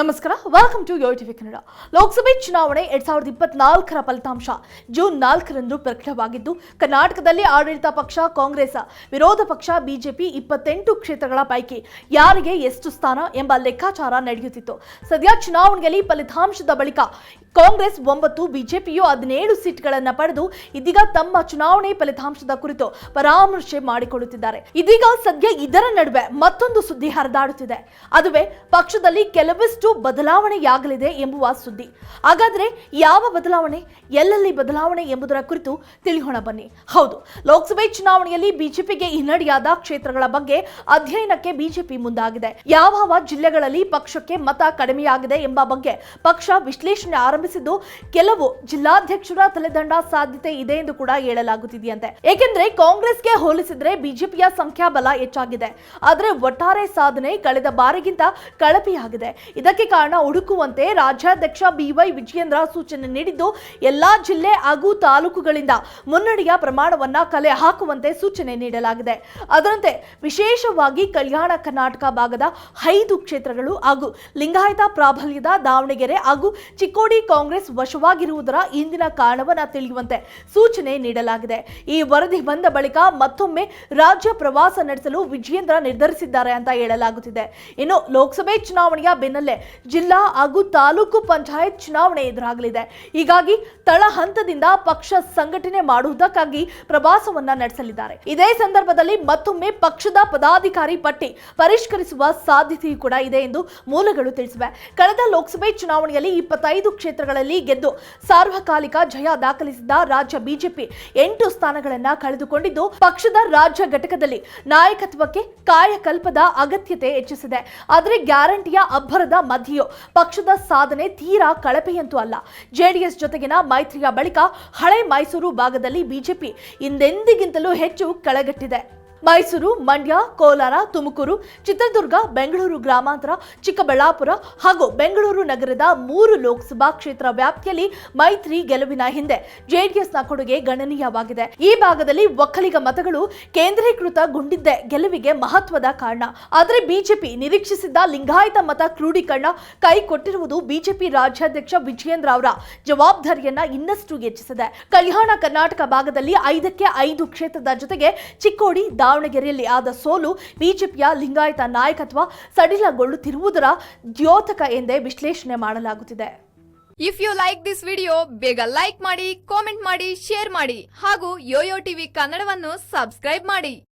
ನಮಸ್ಕಾರ. Welcome to Yo TV Kannada ಲೋಕಸಭೆ ಚುನಾವಣೆ ಎರಡ್ ಸಾವಿರದ ಇಪ್ಪತ್ನಾಲ್ಕರ ಫಲಿತಾಂಶ ಜೂನ್ ನಾಲ್ಕರಂದು ಪ್ರಕಟವಾಗಿದ್ದು ಕರ್ನಾಟಕದಲ್ಲಿ ಆಡಳಿತ ಪಕ್ಷ ಕಾಂಗ್ರೆಸ್ ವಿರೋಧ ಪಕ್ಷ ಬಿಜೆಪಿ ಇಪ್ಪತ್ತೆಂಟು ಕ್ಷೇತ್ರಗಳ ಪೈಕಿ ಯಾರಿಗೆ ಎಷ್ಟು ಸ್ಥಾನ ಎಂಬ ಲೆಕ್ಕಾಚಾರ ನಡೆಯುತ್ತಿತ್ತು ಸದ್ಯ ಚುನಾವಣೆಯಲ್ಲಿ ಫಲಿತಾಂಶದ ಬಳಿಕ ಕಾಂಗ್ರೆಸ್ ಒಂಬತ್ತು ಬಿಜೆಪಿಯು ಹದಿನೇಳು ಸೀಟ್ಗಳನ್ನು ಪಡೆದು ಇದೀಗ ತಮ್ಮ ಚುನಾವಣೆ ಫಲಿತಾಂಶದ ಕುರಿತು ಪರಾಮರ್ಶೆ ಮಾಡಿಕೊಳ್ಳುತ್ತಿದ್ದಾರೆ ಇದೀಗ ಸದ್ಯ ಇದರ ನಡುವೆ ಮತ್ತೊಂದು ಸುದ್ದಿ ಹರಿದಾಡುತ್ತಿದೆ ಅದುವೇ ಪಕ್ಷದಲ್ಲಿ ಕೆಲವಷ್ಟು ಬದಲಾವಣೆಯಾಗಲಿದೆ ಎಂಬುವ ಸುದ್ದಿ. ಹಾಗಾದ್ರೆ ಯಾವ ಬದಲಾವಣೆ, ಎಲ್ಲೆಲ್ಲಿ ಬದಲಾವಣೆ ಎಂಬುದರ ಕುರಿತು ತಿಳಿಯೋಣ ಬನ್ನಿ. ಹೌದು, ಲೋಕಸಭೆ ಚುನಾವಣೆಯಲ್ಲಿ ಬಿಜೆಪಿಗೆ ಹಿನ್ನಡೆಯಾದ ಕ್ಷೇತ್ರಗಳ ಬಗ್ಗೆ ಅಧ್ಯಯನಕ್ಕೆ ಬಿಜೆಪಿ ಮುಂದಾಗಿದೆ. ಯಾವ ಜಿಲ್ಲೆಗಳಲ್ಲಿ ಪಕ್ಷಕ್ಕೆ ಮತ ಕಡಿಮೆಯಾಗಿದೆ ಎಂಬ ಬಗ್ಗೆ ಪಕ್ಷ ವಿಶ್ಲೇಷಣೆ ಆರಂಭಿಸಿದ್ದು ಕೆಲವು ಜಿಲ್ಲಾಧ್ಯಕ್ಷರ ತಲೆದಂಡ ಸಾಧ್ಯತೆ ಇದೆ ಎಂದು ಕೂಡ ಹೇಳಲಾಗುತ್ತಿದೆಯಂತೆ. ಏಕೆಂದ್ರೆ ಕಾಂಗ್ರೆಸ್ಗೆ ಹೋಲಿಸಿದ್ರೆ ಬಿಜೆಪಿಯ ಸಂಖ್ಯಾಬಲ ಹೆಚ್ಚಾಗಿದೆ. ಆದರೆ ಒಟ್ಟಾರೆ ಸಾಧನೆ ಕಳೆದ ಬಾರಿಗಿಂತ ಕಳಪೆಯಾಗಿದೆ. ಇದಕ್ಕೆ ಕಾರಣ ಹುಡುಕುವಂತೆ ರಾಜ್ಯಾಧ್ಯಕ್ಷ ಬಿವೈ ವಿಜಯೇಂದ್ರ ಸೂಚನೆ ನೀಡಿದ್ದು, ಎಲ್ಲಾ ಜಿಲ್ಲೆ ಹಾಗೂ ತಾಲೂಕುಗಳಿಂದ ಮುನ್ನಡೆಯ ಪ್ರಮಾಣವನ್ನ ಕಲೆ ಹಾಕುವಂತೆ ಸೂಚನೆ ನೀಡಲಾಗಿದೆ. ಅದರಂತೆ ವಿಶೇಷವಾಗಿ ಕಲ್ಯಾಣ ಕರ್ನಾಟಕ ಭಾಗದ ಐದು ಕ್ಷೇತ್ರಗಳು ಹಾಗೂ ಲಿಂಗಾಯತ ಪ್ರಾಬಲ್ಯದ ದಾವಣಗೆರೆ ಹಾಗೂ ಚಿಕ್ಕೋಡಿ ಕಾಂಗ್ರೆಸ್ ವಶವಾಗಿರುವುದರ ಇಂದಿನ ಕಾರಣವನ್ನ ತಿಳಿಯುವಂತೆ ಸೂಚನೆ ನೀಡಲಾಗಿದೆ. ಈ ವರದಿ ಬಂದ ಬಳಿಕ ಮತ್ತೊಮ್ಮೆ ರಾಜ್ಯ ಪ್ರವಾಸ ನಡೆಸಲು ವಿಜಯೇಂದ್ರ ನಿರ್ಧರಿಸಿದ್ದಾರೆ ಅಂತ ಹೇಳಲಾಗುತ್ತಿದೆ. ಇನ್ನು ಲೋಕಸಭೆ ಚುನಾವಣೆಯ ಬೆನ್ನಲ್ಲೇ ಜಿಲ್ಲಾ ಹಾಗೂ ತಾಲೂಕು ಪಂಚಾಯತ್ ಚುನಾವಣೆ ಎದುರಾಗಲಿದೆ. ಹೀಗಾಗಿ ತಳ ಹಂತದಿಂದ ಪಕ್ಷ ಸಂಘಟನೆ ಮಾಡುವುದಕ್ಕಾಗಿ ಪ್ರವಾಸವನ್ನ ನಡೆಸಲಿದ್ದಾರೆ. ಇದೇ ಸಂದರ್ಭದಲ್ಲಿ ಮತ್ತೊಮ್ಮೆ ಪಕ್ಷದ ಪದಾಧಿಕಾರಿ ಪಟ್ಟಿ ಪರಿಷ್ಕರಿಸುವ ಸಾಧ್ಯತೆಯೂ ಕೂಡ ಇದೆ ಎಂದು ಮೂಲಗಳು ತಿಳಿಸಿವೆ. ಕಳೆದ ಲೋಕಸಭೆ ಚುನಾವಣೆಯಲ್ಲಿ ಇಪ್ಪತ್ತೈದು ಕ್ಷೇತ್ರಗಳಲ್ಲಿ ಗೆದ್ದು ಸಾರ್ವಕಾಲಿಕ ಜಯ ದಾಖಲಿಸಿದ್ದ ರಾಜ್ಯ ಬಿಜೆಪಿ ಎಂಟು ಸ್ಥಾನಗಳನ್ನ ಕಳೆದುಕೊಂಡಿದ್ದು, ಪಕ್ಷದ ರಾಜ್ಯ ಘಟಕದಲ್ಲಿ ನಾಯಕತ್ವಕ್ಕೆ ಕಾಯಕಲ್ಪದ ಅಗತ್ಯತೆ ಹೆಚ್ಚಿಸಿದೆ. ಆದರೆ ಗ್ಯಾರಂಟಿಯ ಅಬ್ಬರದ ಮಧ್ಯೆಯೂ ಪಕ್ಷದ ಸಾಧನೆ ತೀರಾ ಕಳಪೆಯಂತೂ ಅಲ್ಲ. ಜೆಡಿಎಸ್ ಜೊತೆಗಿನ ಮೈತ್ರಿಯ ಬಳಿಕ ಹಳೆ ಮೈಸೂರು ಭಾಗದಲ್ಲಿ ಬಿಜೆಪಿ ಹಿಂದೆಂದಿಗಿಂತಲೂ ಹೆಚ್ಚು ಕೆಳಗಟ್ಟಿದೆ. ಮೈಸೂರು, ಮಂಡ್ಯ, ಕೋಲಾರ, ತುಮಕೂರು, ಚಿತ್ರದುರ್ಗ, ಬೆಂಗಳೂರು ಗ್ರಾಮಾಂತರ, ಚಿಕ್ಕಬಳ್ಳಾಪುರ ಹಾಗೂ ಬೆಂಗಳೂರು ನಗರದ ಮೂರು ಲೋಕಸಭಾ ಕ್ಷೇತ್ರ ವ್ಯಾಪ್ತಿಯಲ್ಲಿ ಮೈತ್ರಿ ಗೆಲುವಿನ ಹಿಂದೆ ಜೆಡಿಎಸ್ನ ಕೊಡುಗೆ ಗಣನೀಯವಾಗಿದೆ. ಈ ಭಾಗದಲ್ಲಿ ಒಕ್ಕಲಿಗ ಮತಗಳು ಕೇಂದ್ರೀಕೃತ ಗುಂಡಿದ್ದೆ ಗೆಲುವಿಗೆ ಮಹತ್ವದ ಕಾರಣ. ಆದರೆ ಬಿಜೆಪಿ ನಿರೀಕ್ಷಿಸಿದ್ದ ಲಿಂಗಾಯತ ಮತ ಕ್ರೋಢೀಕರಣ ಕೈ ಕೊಟ್ಟಿರುವುದು ಬಿಜೆಪಿ ರಾಜ್ಯಾಧ್ಯಕ್ಷ ವಿಜಯೇಂದ್ರ ಅವರ ಜವಾಬ್ದಾರಿಯನ್ನ ಇನ್ನಷ್ಟು ಹೆಚ್ಚಿಸಿದೆ. ಕಲ್ಯಾಣ ಕರ್ನಾಟಕ ಭಾಗದಲ್ಲಿ ಐದಕ್ಕೆ ಐದು ಕ್ಷೇತ್ರದ ಜೊತೆಗೆ ಚಿಕ್ಕೋಡಿ ದಾವಣಗೆರೆಯಲ್ಲಿ ಆದ ಸೋಲು ಬಿಜೆಪಿಯ ಲಿಂಗಾಯತ ನಾಯಕತ್ವ ಸಡಿಲಗೊಳ್ಳುತ್ತಿರುವುದರ ದ್ಯೋತಕ ಎಂದೇ ವಿಶ್ಲೇಷಣೆ ಮಾಡಲಾಗುತ್ತಿದೆ. If you like this video ಬೇಗ ಲೈಕ್ ಮಾಡಿ ಕಾಮೆಂಟ್ ಮಾಡಿ ಶೇರ್ ಮಾಡಿ ಹಾಗೂ ಯೋಯೋ ಟಿವಿ ಕನ್ನಡವನ್ನು ಸಬ್ಸ್ಕ್ರೈಬ್ ಮಾಡಿ.